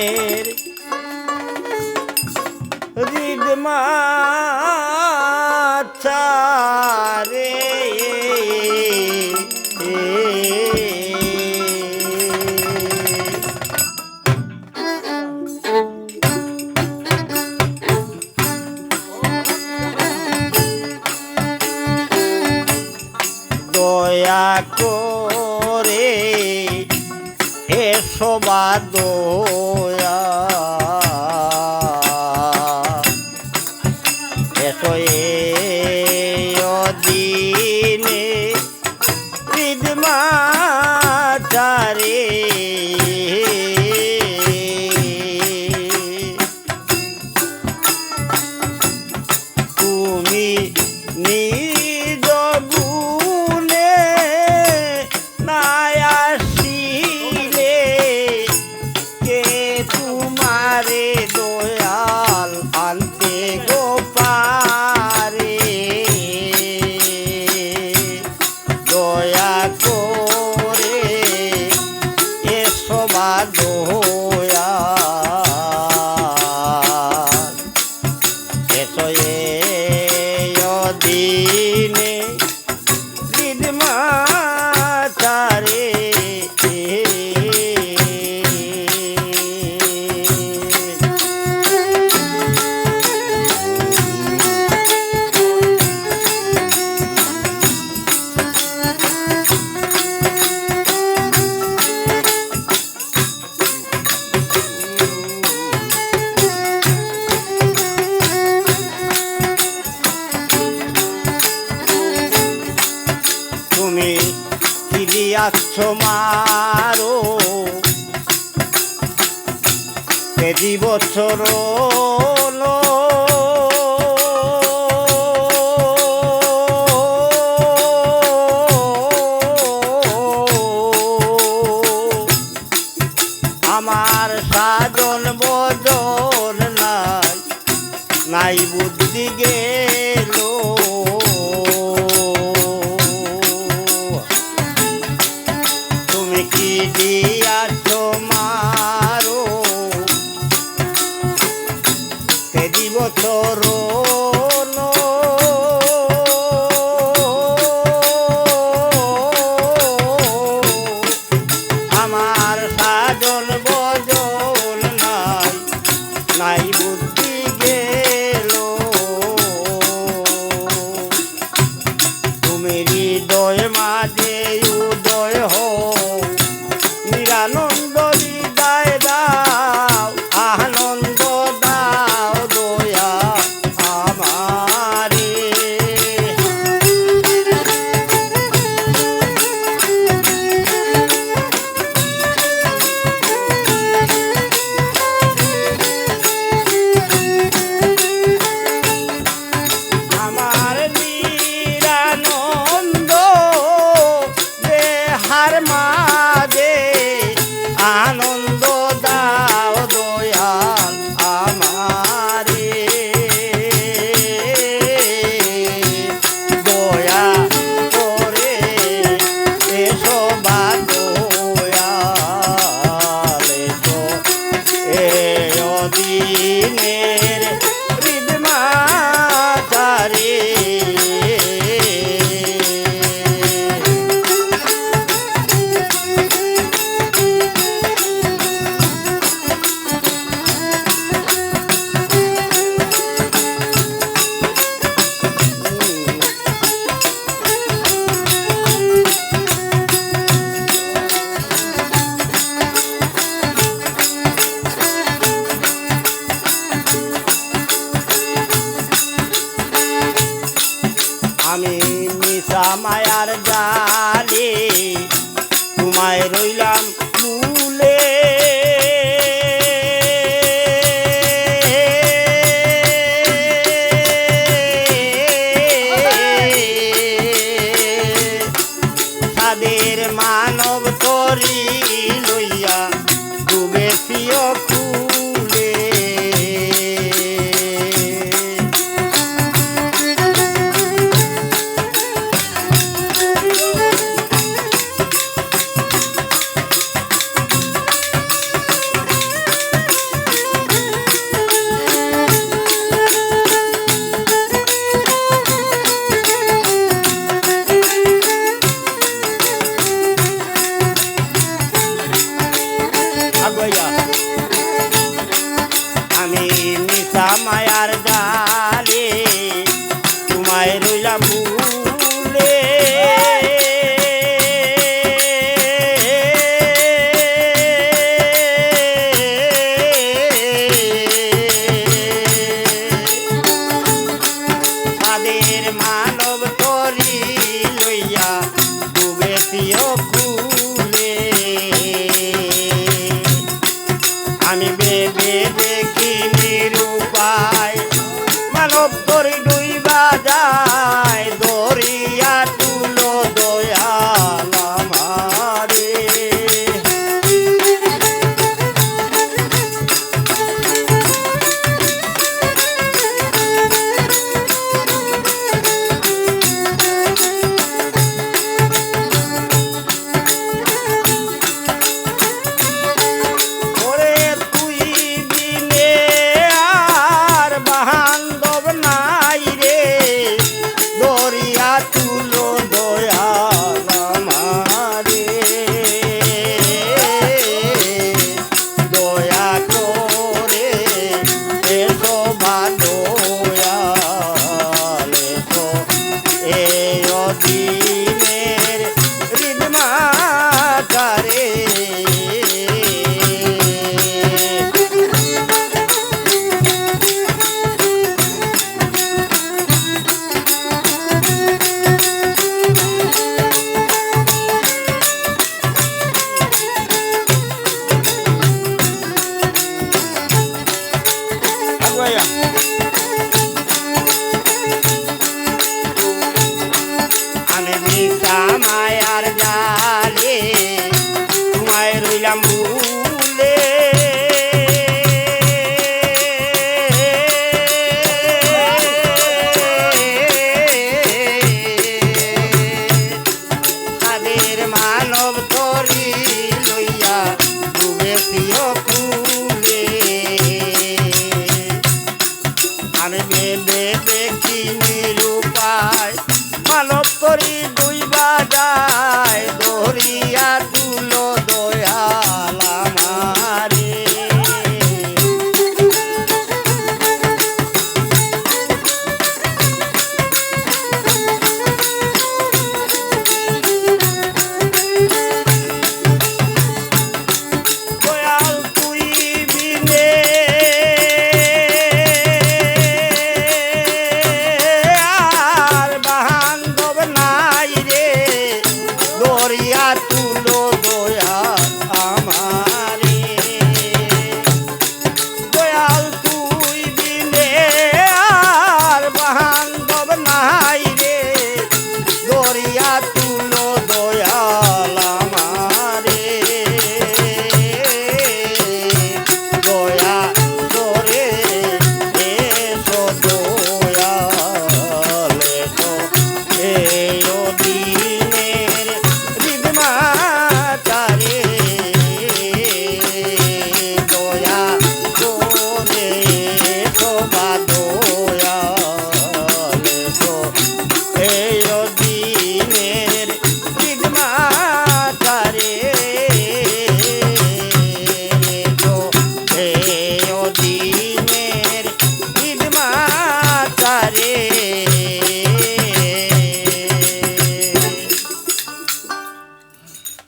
মনের রিদমা রে দয়া করে এসবাদ এত দিনে বিদমা যাচ্ছ মারো তেজি বছর আমার সাজন বদর নাই নাই বুদ্ধি গে મેરી દોયમાં દે মায়ার মায়ার জালে তোমায় রইলাম ভুলে তাদের মানব তরি লইয়া ডুবেছিও খুলে আমি বেবে